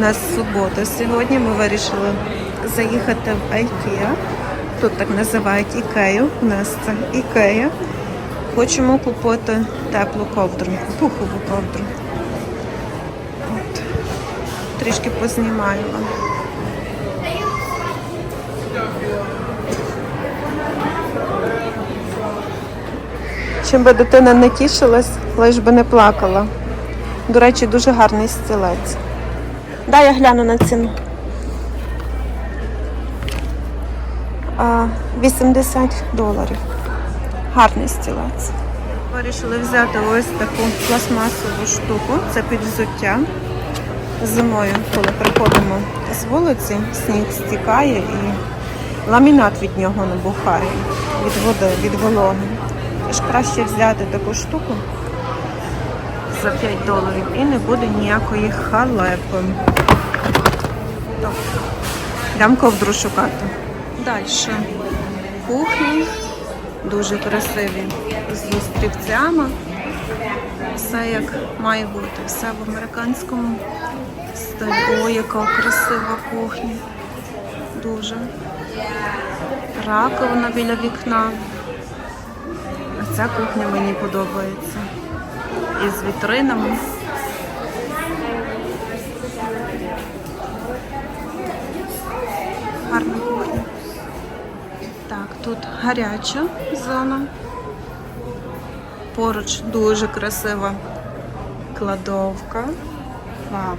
нас субота сьогодні. Ми вирішили заїхати в IKEA. Тут так називають Ікею. У нас це Ікея. Хочемо купити теплу ковдру, пухову ковдру. От. Трішки познімаю вам. Чим би дитина не тішилась, лиш би не плакала. До речі, дуже гарний стілець. Дай я гляну на ціну. 80 доларів. Гарний стілець. Вирішили взяти ось таку пластмасову штуку. Це під взуття. Зимою, коли приходимо з вулиці, сніг стікає і ламінат від нього набухає, від води, від вологи. Тож краще взяти таку штуку за 5 доларів і не буде ніякої халепи. Так, Йдемо ковдру шукати. Далі. Кухні. Дуже красиві. З острівцями. Все як має бути. Все в американському стилі. Яка красива кухня. Дуже. Раковина біля вікна. А ця кухня мені подобається. Із вітринами. Гарна кухня. Так, тут гаряча зона. Поруч дуже красива кладовка. Вау.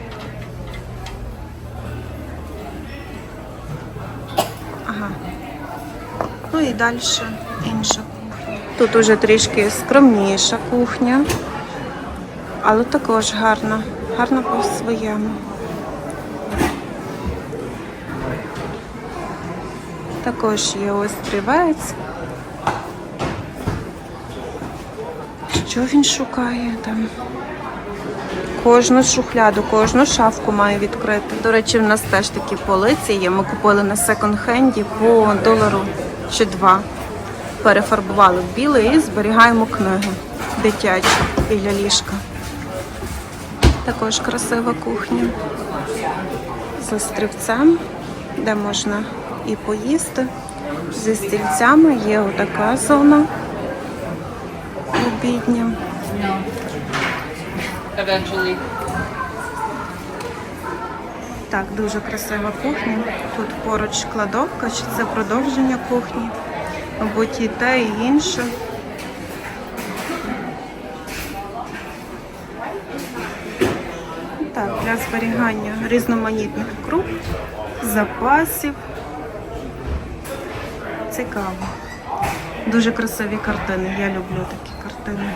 Ага. Ну і далі інша кухня. Тут уже трішки скромніша кухня, але також гарна, гарна по-своєму. Також є острівець. Що він шукає там? Кожну шухляду, кожну шафку має відкрити. До речі, в нас теж такі полиці є. Ми купили на секонд-хенді по долару чи два. Перефарбували в білий і зберігаємо книги дитячі біля ліжка. Також красива кухня з острівцем, де можна і поїсти. Зі стільцями є отака зона обідня. Так, дуже красива кухня. Тут поруч кладовка, чи це продовження кухні. Мабуть, і те, і інше. Так, для зберігання різноманітних круп, запасів. Цікаво. Дуже красиві картини. Я люблю такі картини.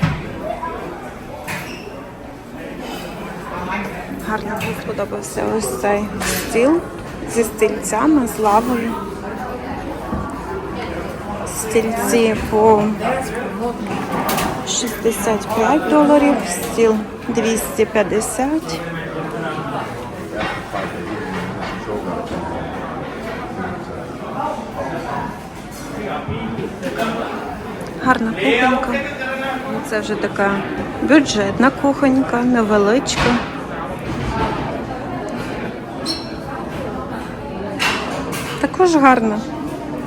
Гарно сподобався ось цей стіл зі стільцями, з лавою. Стільці по 65 доларів, стіл 250. Гарна кухонька. Це вже така бюджетна кухонька, невеличка. Також гарна.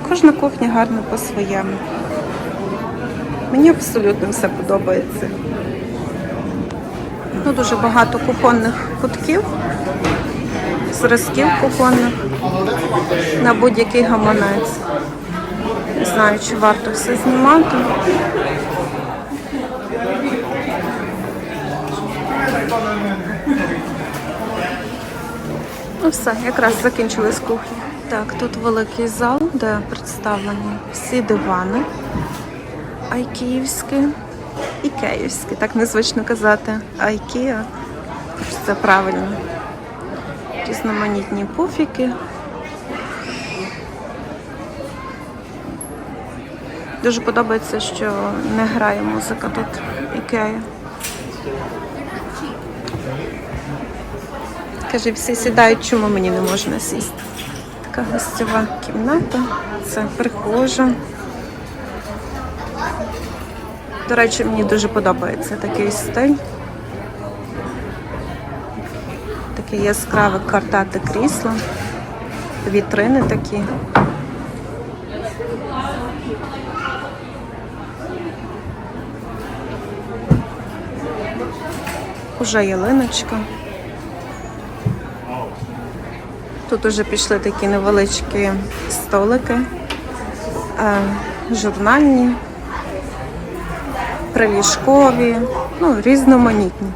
Кожна кухня гарна по-своєму. Мені абсолютно все подобається. Ну, дуже багато кухонних кутків, зразків кухонних на будь-який гаманець. Знаю, чи варто все знімати. Ну все, якраз закінчилась кухня. Так, тут великий зал, де представлені всі дивани. Айкіївські і київські, так незвично казати. Айкія. Це правильно. Різноманітні пуфіки. Дуже подобається, що не грає музика тут Ікея. Каже, всі сідають, чому мені не можна сісти. Така гостьова кімната, це прихожа. До речі, мені дуже подобається такий стиль. Таке яскраве картате крісло. Вітрини такі. Уже ялиночка. Тут уже пішли такі невеличкі столики, е, журнальні, приліжкові, ну, різноманітні.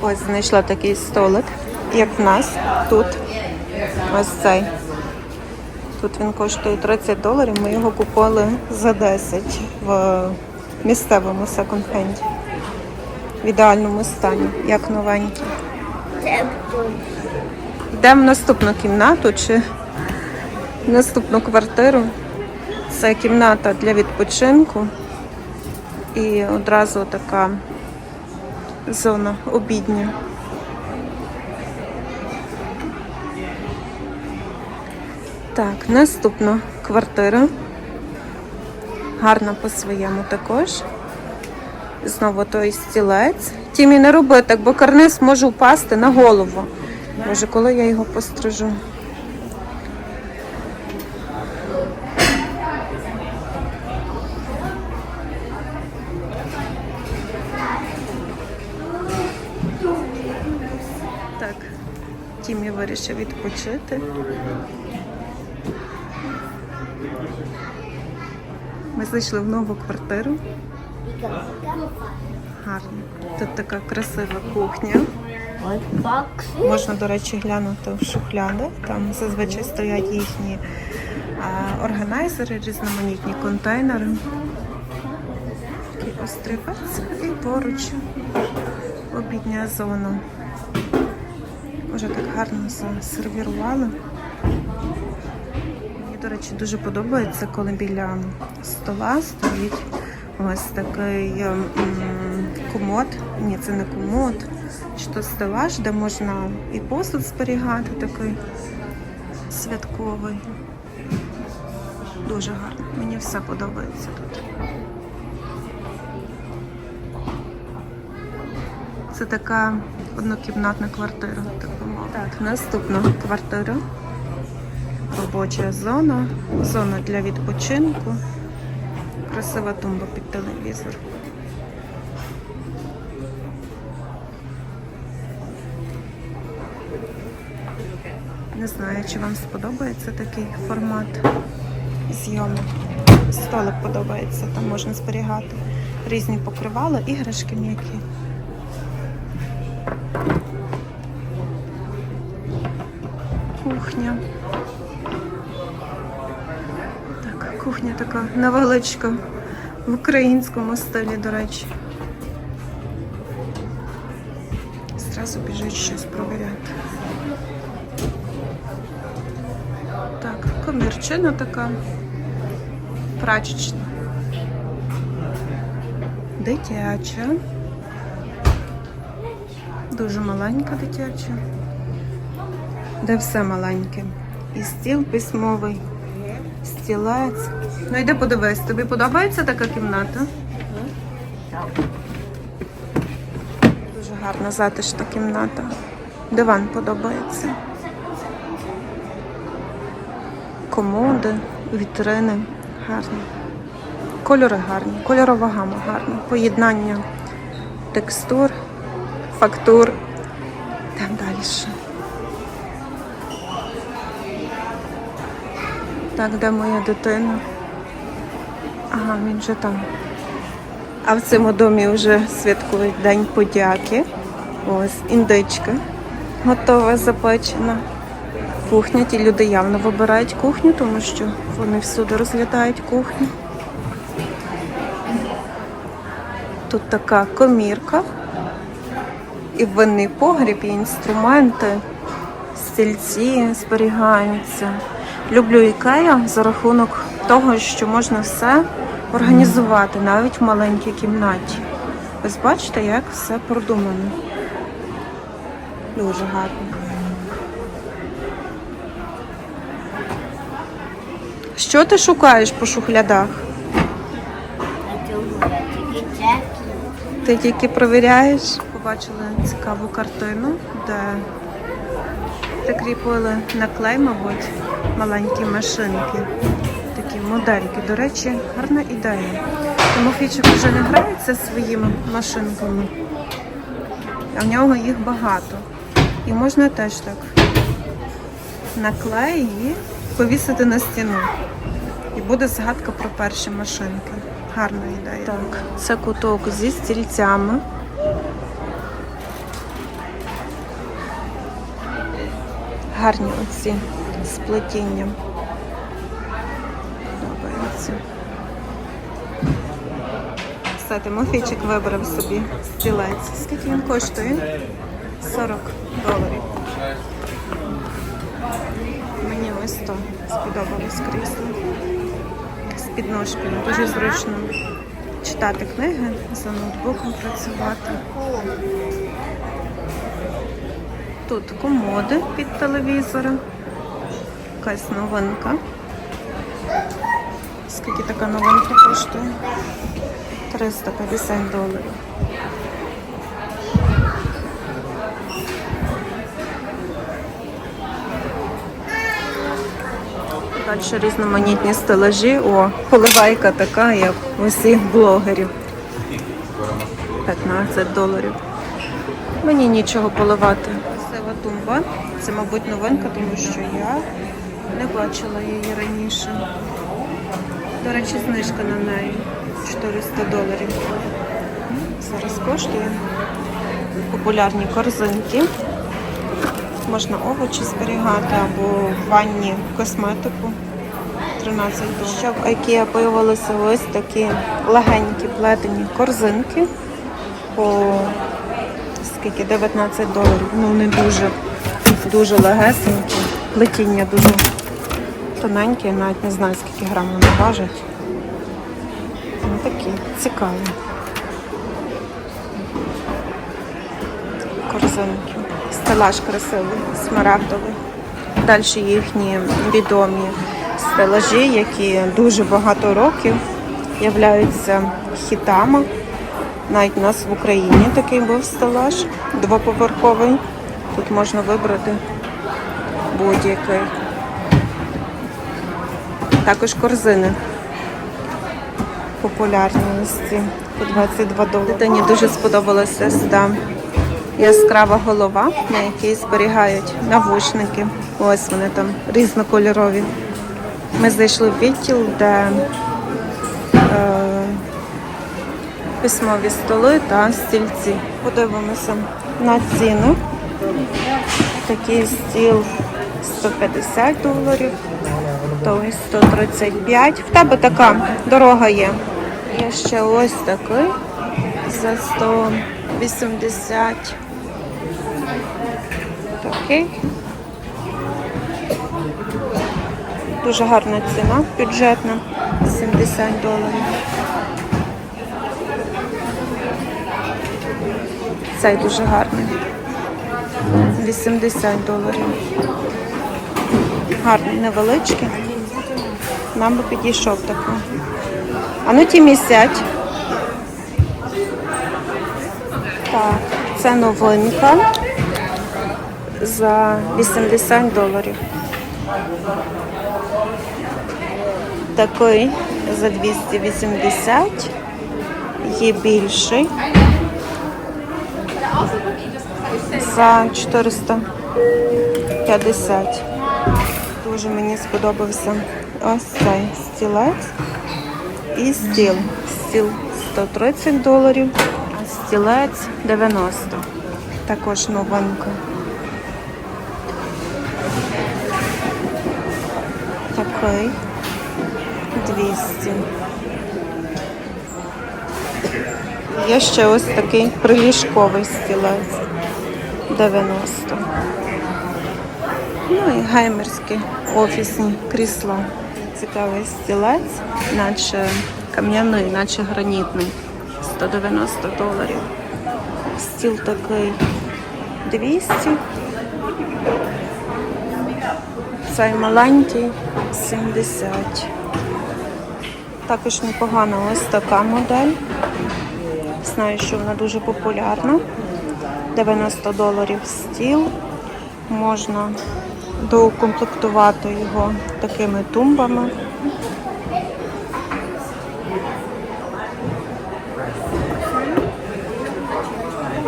Ось знайшла такий столик, як в нас тут. Ось цей. Тут він коштує 30 доларів. Ми його купили за 10 в місцевому секонд-хенді. В ідеальному стані, як новенький. Йдемо в наступну кімнату чи в наступну квартиру. Це кімната для відпочинку. І одразу така зона обідня. Так, наступна квартира. Гарна по-своєму також. Знову той стілець. Тімі, не роби так, бо карниз може впасти на голову. Може, коли я його пострижу. Так, Тімі вирішив відпочити. Ми зайшли в нову квартиру. Гарно. Тут така красива кухня. Можна, до речі, глянути в шухляди. Там зазвичай стоять їхні органайзери, різноманітні контейнери. Такий острівець і поруч обідня зона. Вже так гарно засервірували. До речі, дуже подобається, коли біля стола стоїть ось такий ем, м, комод. Ні, це не комод, чи то стелаж, де можна і посуд зберігати такий святковий. Дуже гарно. Мені все подобається тут. Це така однокімнатна квартира, так би мовити. Так, наступна квартира. Робоча зона, зона для відпочинку. Красива тумба під телевізор. Не знаю, чи вам сподобається такий формат зйомок. Столик подобається, там можна зберігати різні покривала, іграшки м'які. Кухня. Кухня така невеличка в українському стилі, до речі. Зразу біжить щось провіряти. Так, комірчина така. Прачечна. Дитяча. Дуже маленька дитяча. Де все маленьке. І стіл письмовий, стілець. Ну йди подивись, тобі подобається така кімната? Дуже гарна затишна кімната. Диван подобається. Комоди, вітрини гарні. Кольори гарні, кольорова гама гарна. Поєднання текстур, фактур. Там далі. Так, де моя дитина? Ага, він вже там. А в цьому домі вже святкують День подяки. Ось індичка готова запечена. Кухня. Ті люди явно вибирають кухню, тому що вони всюди розглядають кухню. Тут така комірка, і винний погріб, і інструменти, стільці зберігаються. Люблю ікея за рахунок того, що можна все організувати навіть в маленькій кімнаті. Ось бачите, як все продумано. Дуже гарно. Що ти шукаєш по шухлядах? Ти тільки провіряєш. Побачили цікаву картину, де прикріпили на клей, мабуть, маленькі машинки. Модельки. До речі, гарна ідея. Тимофійчик вже не грається своїми машинками, а в нього їх багато. І можна теж так на і повісити на стіну. І буде згадка про перші машинки. Гарна ідея. Так, це куток зі стільцями. Гарні оці сплетіння. Все, Тимофійчик вибрав собі стілець. Скільки він коштує? 40 доларів. Мені ось то сподобалось крісло. З підножкою. Дуже зручно читати книги, за ноутбуком працювати. Тут комоди під телевізором. Якась новинка. Скільки така новинка коштує? 350 доларів. Далі різноманітні стелажі. О, поливайка така, як у всіх блогерів. 15 доларів. Мені нічого поливати. Красива тумба. Це, мабуть, новинка, тому що я не бачила її раніше. До речі, знижка на неї 400 доларів. Зараз коштує. Популярні корзинки. Можна овочі зберігати або в ванні косметику. 13 доларів. Ще в IKEA появилися ось такі легенькі плетені корзинки по скільки 19 доларів. Ну не дуже, дуже легесенькі. Плетіння дуже тоненьке, навіть не знаю скільки грам вони важать. Ну такі цікаві. Корзинки. Стелаж красивий, смарагдовий. Далі їхні відомі стелажі, які дуже багато років являються хітами. Навіть у нас в Україні такий був стелаж двоповерховий. Тут можна вибрати будь-який. Також корзини популярні по 22 долари. Дитині дуже сподобалася сюди яскрава голова, на якій зберігають навушники. Ось вони там різнокольорові. Ми зайшли в відділ, де е, письмові столи та стільці. Подивимося на ціну. Такий стіл 150 доларів, той 135. В тебе така дорога є. Є ще ось такий за 180. Такий. Дуже гарна ціна, бюджетна, 70 доларів. Цей дуже гарний. 80 доларів. Гарний, невеличкий. Нам би підійшов такий. А ну ті місять. Так, це новинка за 80 доларів. Такий за 280. Є більший. За 450. Дуже мені сподобався ось цей стілець і стіл. Стіл 130 доларів, а стілець 90. Також новинка. Такий 200. Є ще ось такий приліжковий стілець 90. Ну і геймерські офісні крісла. Цікавий стілець, наче кам'яний, наче гранітний. 190 доларів. Стіл такий 200. Цей маленький 70. Також непогана ось така модель. Знаю, що вона дуже популярна. 90 доларів стіл. Можна доукомплектувати його такими тумбами.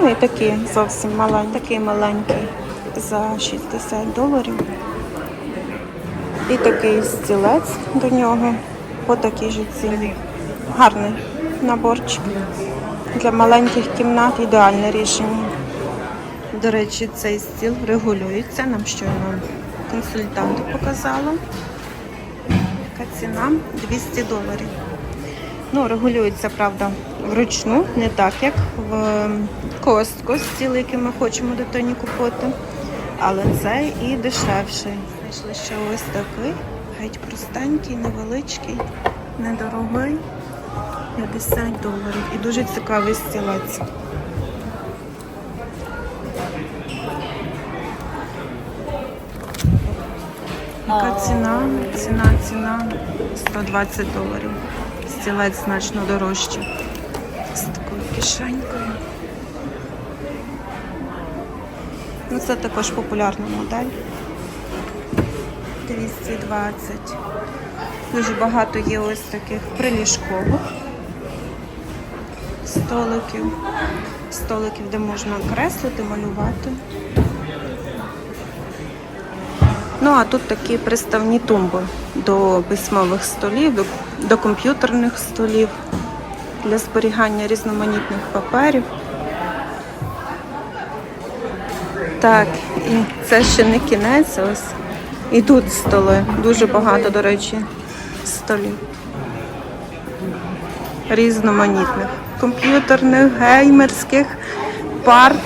Ну і такі зовсім маленький, такий маленький за 60 доларів. І такий стілець до нього по такій же ціні. Гарний наборчик. Для маленьких кімнат ідеальне рішення. До речі, цей стіл регулюється. Нам щойно консультант показала. Яка ціна 200 доларів. Ну, регулюється, правда, вручну, не так, як в костку стіл, який ми хочемо дитині купити. Але це і дешевший. Знайшли ще ось такий, геть простенький, невеличкий, недорогий. 50 доларів. І дуже цікавий стілець. Яка ціна? Ціна, ціна 120 доларів. Стілець значно дорожчий. З такою кишенькою. Ну, це також популярна модель. 220. Дуже багато є ось таких приліжкових столиків. Столиків, де можна креслити, малювати. Ну, а тут такі приставні тумби до письмових столів, до, комп'ютерних столів для зберігання різноманітних паперів. Так, і це ще не кінець, ось. І тут столи. Дуже багато, до речі, столів. Різноманітних. Комп'ютерних, геймерських, парт.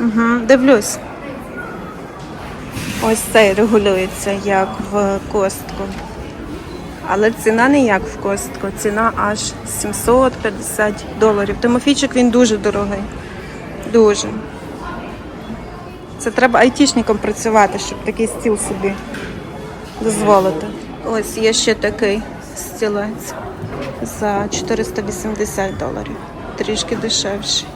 Угу, дивлюсь. Ось цей регулюється як в костку. Але ціна не як в костку, ціна аж 750 доларів. Тимофійчик він дуже дорогий. Дуже. Це треба айтішником працювати, щоб такий стіл собі дозволити. Ось є ще такий стілець за 480 доларів. Трішки дешевший.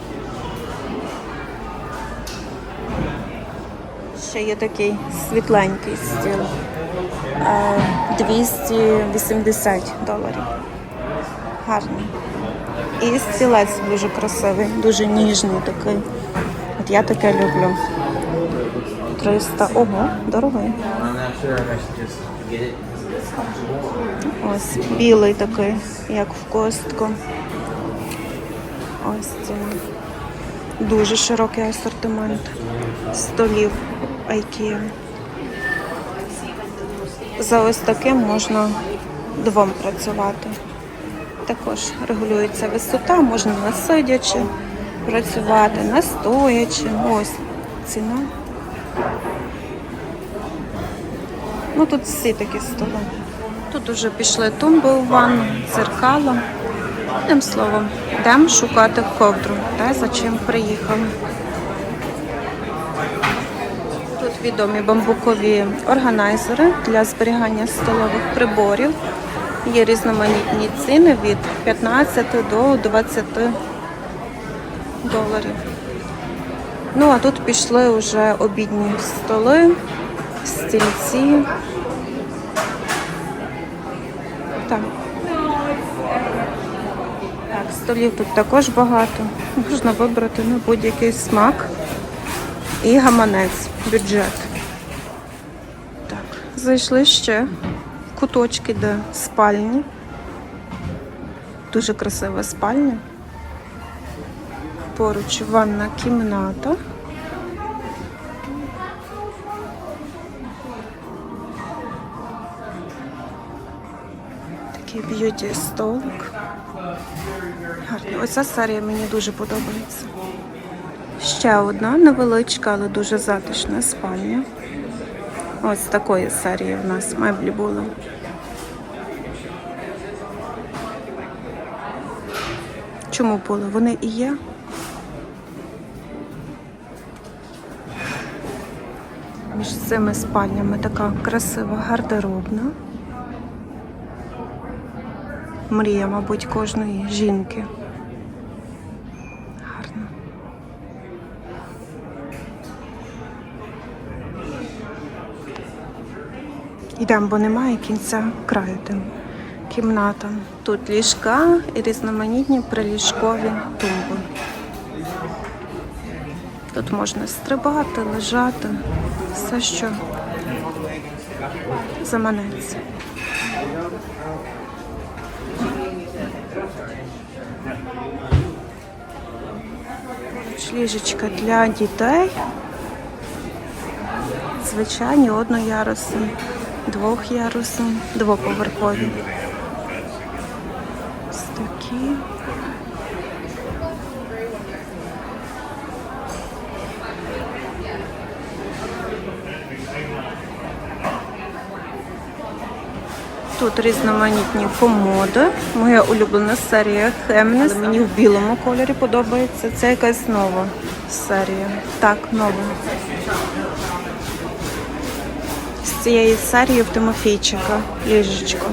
Ще є такий світленький стіл. Е, 280 доларів. Гарний. І стілець дуже красивий, дуже ніжний такий. От я таке люблю. 300. Ого, дорогий. Ось білий такий, як в костку. Ось ціна. Дуже широкий асортимент столів IKEA. За ось таким можна двом працювати. Також регулюється висота, можна на сидячи працювати, на стоячи. Ось ціна. Ну тут всі такі столи. Тут уже пішли тумби у ванну, дзеркало. Одним словом, йдемо шукати ковдру, те, за чим приїхали. Тут відомі бамбукові органайзери для зберігання столових приборів. Є різноманітні ціни від 15 до 20 доларів. Ну, а тут пішли вже обідні столи, стільці. Так. Столів тут також багато. Можна вибрати на будь-який смак і гаманець, бюджет. Так, зайшли ще куточки, де спальні. Дуже красива спальня. Поруч ванна кімната. Такий б'юті столик. Гарний. Оця серія мені дуже подобається. Ще одна невеличка, але дуже затишна спальня. Ось такої серії в нас меблі були. Чому були? Вони і є. Між цими спальнями така красива гардеробна. Мрія, мабуть, кожної жінки. Гарно. Йдемо, бо немає кінця краю тим кімнатам. Тут ліжка і різноманітні приліжкові тумби. Тут можна стрибати, лежати, все, що заманеться. Ліжечка для дітей. Звичайні одноярусні, двохярусні, двоповерхові. Ось такі. Тут різноманітні комоди. Моя улюблена серія Хемнес. Мені в білому кольорі подобається. Це якась нова серія. Так, нова. Цієї серії в Тимофійчика ліжечко.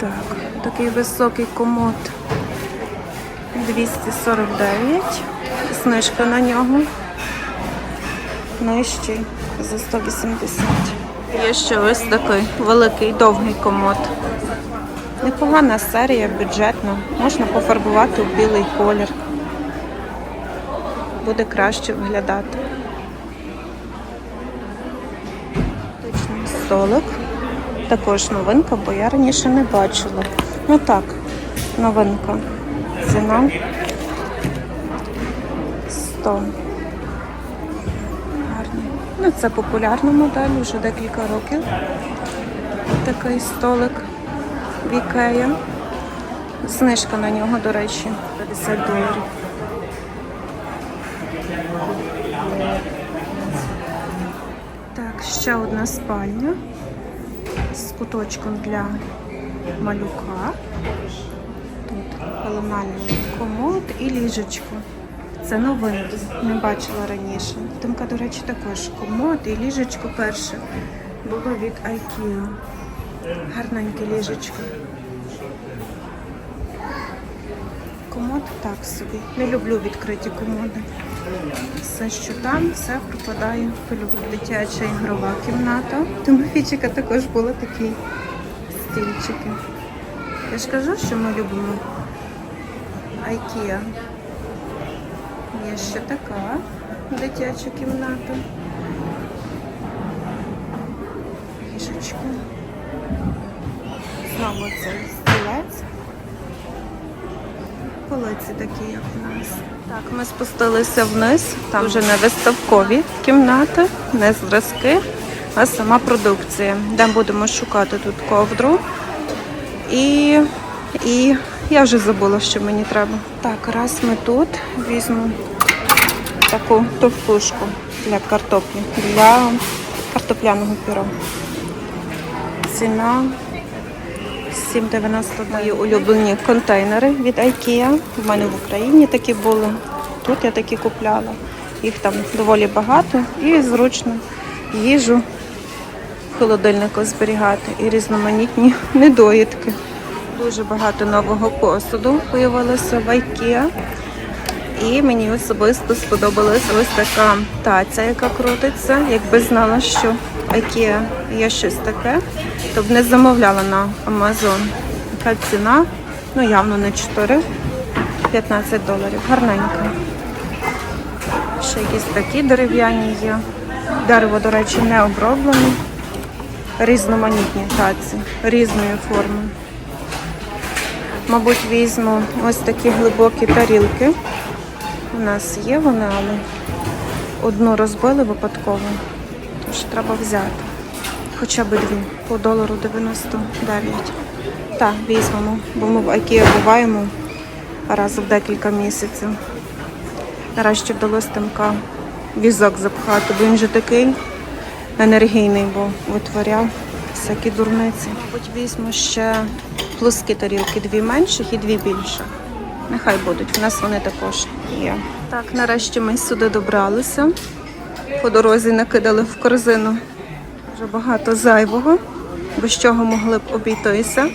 Так, такий високий комод 249. Знижка на нього. Нижчий за 180. Є ще ось такий великий довгий комод. Непогана серія, бюджетна. Можна пофарбувати у білий колір. Буде краще виглядати. Столик. Також новинка, бо я раніше не бачила. Ну так, новинка. Ціна 100. Гарний. Ну, це популярна модель, вже декілька років. Такий столик в Ікея. Знижка на нього, до речі, 50 доларів. Ще одна спальня з куточком для малюка. Тут пеленальний комод і ліжечко. Це новинки, не бачила раніше. Тимка, до речі, також комод і ліжечко перше було від IKEA. Гарненьке ліжечко. Комод так собі. Не люблю відкриті комоди. Все, що там, все пропадає в пилюку. Дитяча ігрова кімната. Тимофійчика також були такі стільчики. Я ж кажу, що ми любимо IKEA. Є ще така дитяча кімната. Ліжечко. Знову цей стілець. Полиці такі, як у нас. Так, ми спустилися вниз. Там вже не виставкові кімнати, не зразки, а сама продукція. Де будемо шукати тут ковдру. І, і я вже забула, що мені треба. Так, раз ми тут візьму таку товстушку для картоплі, для картопляного пюро. Ціна 7,90 Мої улюблені контейнери від IKEA. У мене в Україні такі були. Тут я такі купляла. Їх там доволі багато і зручно їжу в холодильнику зберігати і різноманітні недоїдки. Дуже багато нового посуду появилося в IKEA. І мені особисто сподобалась ось така таця, яка крутиться. Якби знала, що IKEA є щось таке, то б не замовляла на Amazon. Яка ціна? Ну явно не 4, 15 доларів. Гарненька. Ще якісь такі дерев'яні є. Дерево, до речі, не оброблене. Різноманітні таці, різної форми. Мабуть, візьму ось такі глибокі тарілки. У нас є вони, але одну розбили випадково. Тож треба взяти. Хоча б дві. По долару 99. Так, візьмемо, бо ми в IKEA буваємо раз в декілька місяців. Нарешті вдалося тимка візок запхати, бо він же такий енергійний, бо витворяв всякі дурниці. Мабуть, візьму ще плоскі тарілки, дві менших і дві більших. Нехай будуть, в нас вони також є. Так, нарешті ми сюди добралися. По дорозі накидали в корзину вже багато зайвого. без чого могли б обійтися.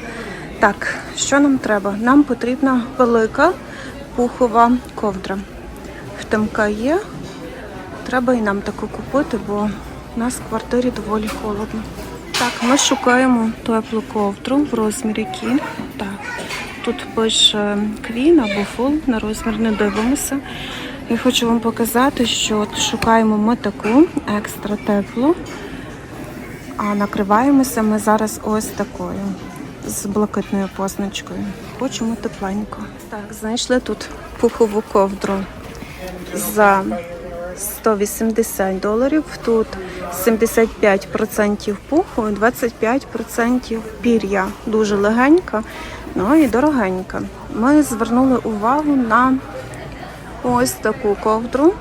Так, що нам треба? Нам потрібна велика пухова ковдра. В Тимка є. Треба і нам таку купити, бо у нас в квартирі доволі холодно. Так, ми шукаємо теплу ковдру в розмірі кінг. Так, тут пише квін або фул, на розмір не дивимося. Я хочу вам показати, що от шукаємо ми таку екстра теплу, а накриваємося ми зараз ось такою з блакитною позначкою. Хочемо тепленько. Так, знайшли тут пухову ковдру за 180 доларів. Тут 75% пуху і 25% пір'я. Дуже легенька, ну і дорогенька. Ми звернули увагу на ось таку ковдру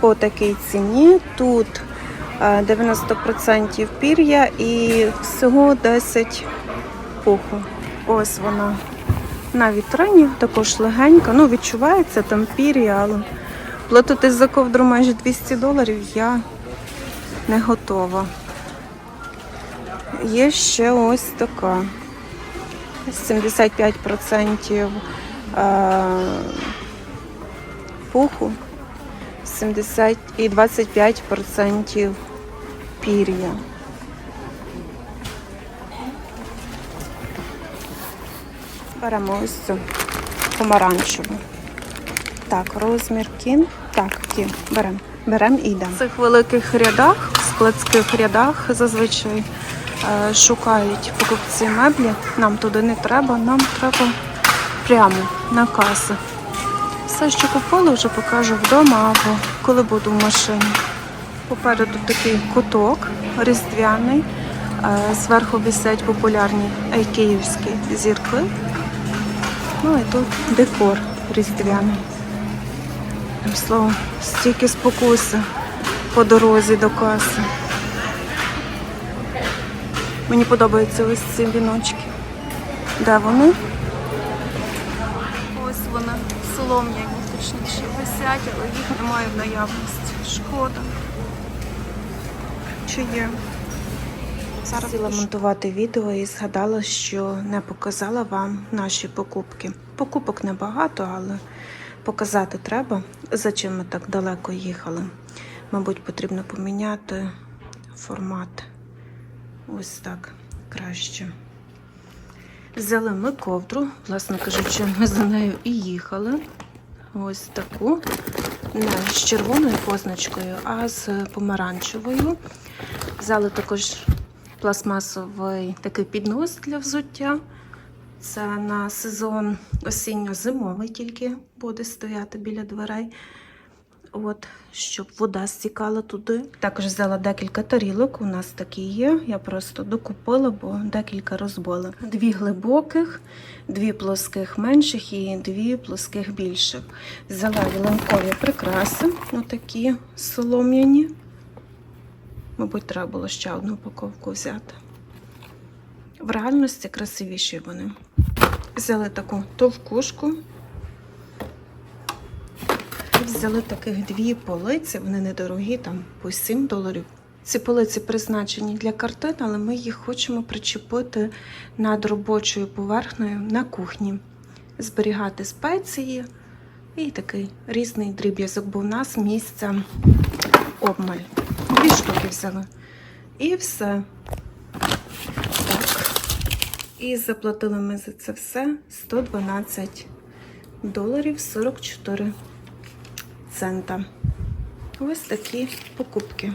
по такій ціні. Тут е, 90% пір'я і всього 10 пуху. Ось вона на вітрині, також легенька. Ну, відчувається там пір'я, але платити за ковдру майже 200 доларів я не готова. Є ще ось така. 75% е, пуху, 70 і 25% пір'я. Беремо ось цю помаранчеву. Так, розмір кін. Так, кін. Беремо. Беремо і йдемо. В цих великих рядах, в складських рядах зазвичай е, шукають покупці меблі. Нам туди не треба, нам треба прямо на каси. Все, що купили, вже покажу вдома або коли буду в машині. Попереду такий куток різдвяний. Е, Зверху висять популярні київські зірки. Ну і тут декор різдвяний. Словом, стільки спокуси по дорозі до каси. Мені подобаються ось ці віночки. Де вони? Ось вони, солом'яні, точніше, але їх немає в наявності. Шкода. Чи є? Зараз хотіла монтувати відео і згадала, що не показала вам наші покупки. Покупок небагато, але показати треба, за чим ми так далеко їхали. Мабуть, потрібно поміняти формат. Ось так краще. Взяли ми ковдру, власне кажучи, ми за нею і їхали. Ось таку, не з червоною позначкою, а з помаранчевою. Взяли також пластмасовий такий піднос для взуття. Це на сезон осінньо-зимовий тільки буде стояти біля дверей. От, щоб вода стікала туди. Також взяла декілька тарілок. У нас такі є. Я просто докупила, бо декілька розбила. Дві глибоких, дві плоских менших і дві плоских більших. Взяла ялинкові прикраси, отакі солом'яні. Мабуть, треба було ще одну упаковку взяти. В реальності красивіші вони. Взяли таку товкушку. Взяли таких дві полиці, вони недорогі, там по 7 доларів. Ці полиці призначені для картин, але ми їх хочемо причепити над робочою поверхнею на кухні, зберігати спеції і такий різний дріб'язок, бо в нас місця обмаль. Дві штуки взяли. І все. Так. І заплатили ми за це все 112 доларів 44 цента. Ось такі покупки.